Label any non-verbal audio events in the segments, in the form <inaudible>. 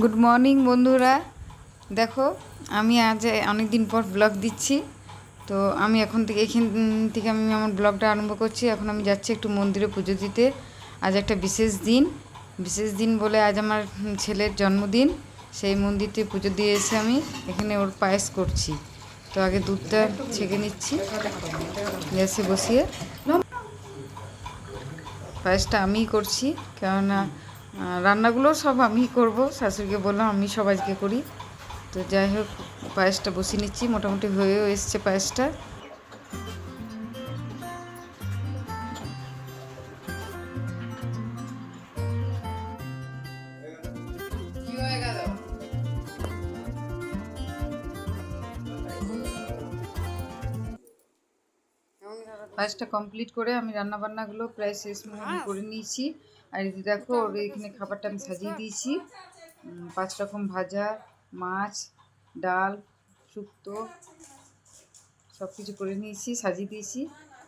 Good morning বন্ধুরা। দেখো, আমি আজ অনেক দিন পর ব্লগ দিচ্ছি। তো আমি এখন থেকে, এখান থেকে আমি আমার ব্লগটা আরম্ভ করছি। এখন আমি যাচ্ছি একটু মন্দিরে পুজো দিতে। আজ একটা বিশেষ দিন। বিশেষ দিন বলে আজ আমার ছেলের জন্মদিন। সেই মন্দিরতে পুজো দিয়ে এসে আমি এখানে ওর পায়েস করছি। তো আগে দুধটা ছেঁকে নিচ্ছি। গ্যাসে বসিয়ে। পায়েসটা আমিই করছি। কেননা রান্নাগুলো সব আমিই করব। শাশুড়িকে বললাম আমি সব আজকে করি। তো যাই হোক পায়েসটা বসিয়ে নিচ্ছি। মোটামুটি হয়েও এসছে পায়েসটা। পায়েসটা কমপ্লিট করে আমি রান্না বান্নাগুলো প্রায় শেষ করে নিয়েছি। আর এই দেখো ওর এখানে খাবারটা আমি সাজিয়ে দিয়েছি। পাঁচ রকম ভাজা, মাছ, ডাল, শুক্তো সব কিছু করে নিয়েছি, সাজিয়ে দিয়েছি।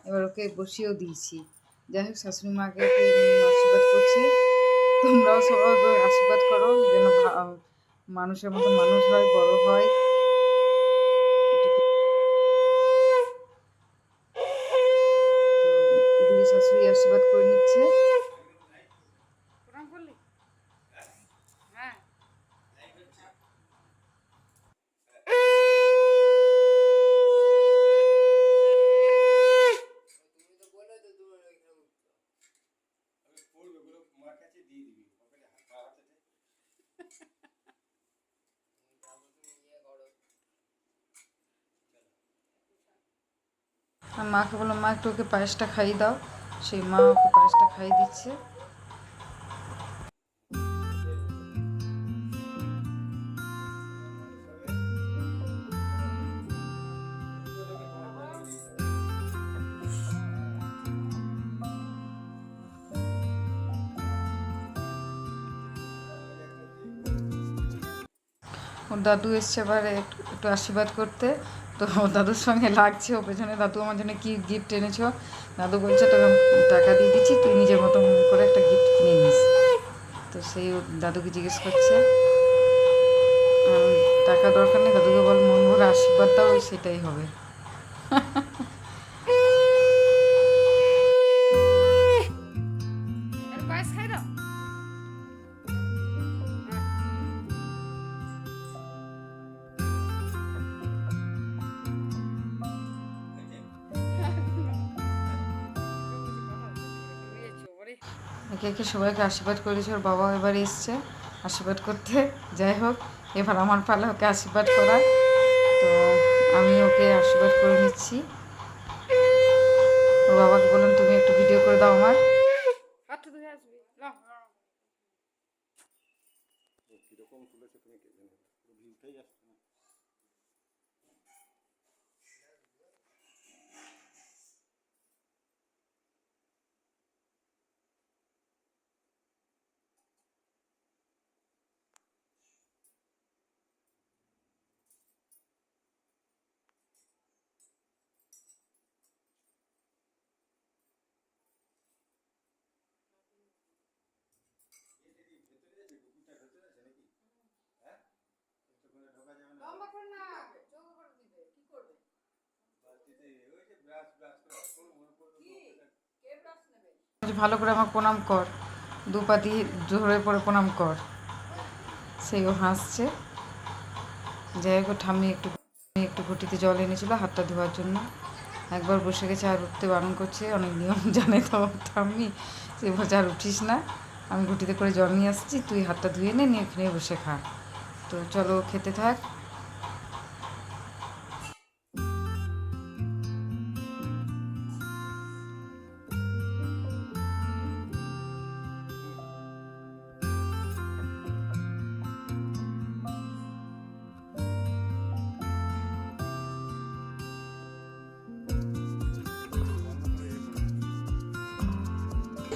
এবার ওকে বসিয়েও দিয়েছি। যাই হোক, শাশুড়ি মাকে আশীর্বাদ করছে। তোমরাও সবাই আশীর্বাদ করো, যেন মানুষের মতো মানুষ হয়, বড় হয় তো এদিকে শাশুড়ি আশীর্বাদ করে নিচ্ছে আর মাকে বললাম মা একটু ওকে পায়েসটা খাইয়ে দাও। সেই মা ওকে পায়েসটা খাইয়ে দিচ্ছে। ওর দাদু এসছে এবার একটু আশীর্বাদ করতে। তো দাদুর সঙ্গে লাগছে ও পেছনে দাদু আমার জন্য কী গিফট এনেছ? দাদু বলছে, তোকে টাকা দিয়ে দিচ্ছি, তুই নিজের মতন করে একটা গিফট কিনে নিস। তো সেই দাদুকে জিজ্ঞেস করছে টাকা দরকার নেই, দাদুকে বল মন ভরে আশীর্বাদ দাও সেটাই হবে। <laughs> একে একে সবাইকে আশীর্বাদ করেছে ওর বাবা এবার এসছে আশীর্বাদ করতে। যাই হোক এবার আমার পালা ওকে আশীর্বাদ করা। তো আমি ওকে আশীর্বাদ করে নিচ্ছি। ওর বাবাকে বললাম তুমি একটু ভিডিও করে দাও আমার। ভালো করে আমাকে প্রণাম কর। দু পা দিয়ে ধরে পরে প্রণাম কর। সেই ও হাসছে। যাই হোক ঠাম্মি একটু একটু ঘটিতে জল এনেছিল হাতটা ধোয়ার জন্য। একবার বসে গেছে আর উঠতে বারণ করছে অনেক নিয়ম <laughs> জানে তো ঠাম্মি। সে বলছে আর উঠিস না। আমি ঘটিতে করে জল নিয়ে আসছি তুই হাতটা ধুয়ে নে নিয়ে এখানে বসে খা। তো চলো খেতে থাক।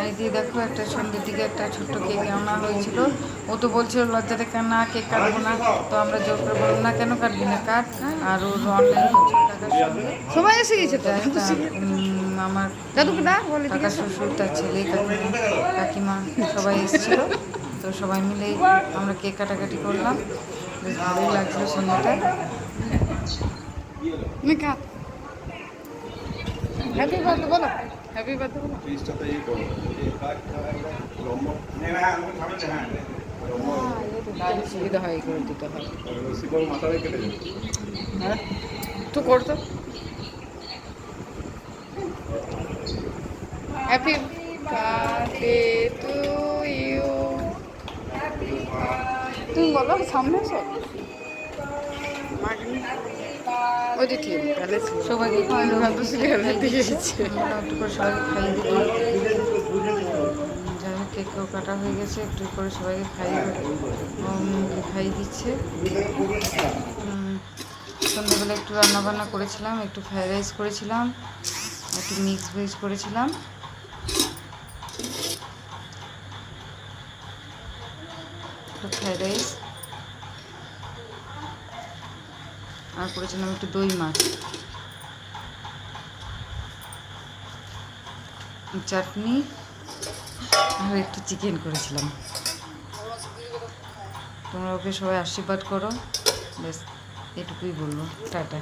আর দিয়ে দেখো একটা সন্ধ্যের দিকে একটা ছোট্ট কেক আনা হয়েছিল। ও তো বলছিল লজ্জাতে কেন না কেক কাটবো না। তো আমরা জোর করে বললাম না কেন কাটবি না কাট। আর ওর অনলাইন হচ্ছে টাকার সঙ্গে। সবাই এসে গেছে আমার দাদুকে ডাক বলে কাকা শ্বশুর তার ছেলে কাকিমা কাকিমা সবাই এসেছিল। তো সবাই মিলে আমরা কেক কাটাকাটি করলাম। বেশ ভালোই লাগছিল সন্ধ্যাটা। মিকা হ্যাপি বার্থডে বলো। হ্যাপি বার্থডে বলো। সুবিধা হয় করে দিতে হয়। হ্যাঁ? তো করতো। হ্যাপি বার্থডে টু ইউ তুমি বলো, সামনে এসো। ওই যে ঠিক। তাহলে সবাইকে দিয়ে দিচ্ছে আমরা একটু করে সবাইকে খাইয়ে যাই হোক কেকও কাটা হয়ে গেছে একটু করে সবাইকে খাইয়ে খাইয়ে দিচ্ছে। সন্ধ্যেবেলা একটু রান্না বান্না করেছিলাম একটু ফ্রাইড রাইস করেছিলাম একটু মিক্স ভেজ করেছিলাম। Fried rice. আর করেছিলাম একটু দই মাছ। চাটনি আর একটু চিকেন করেছিলাম। তোমরা ওকে সবাই আশীর্বাদ করো। ব্যাস, এটুকুই বলব। টাটা।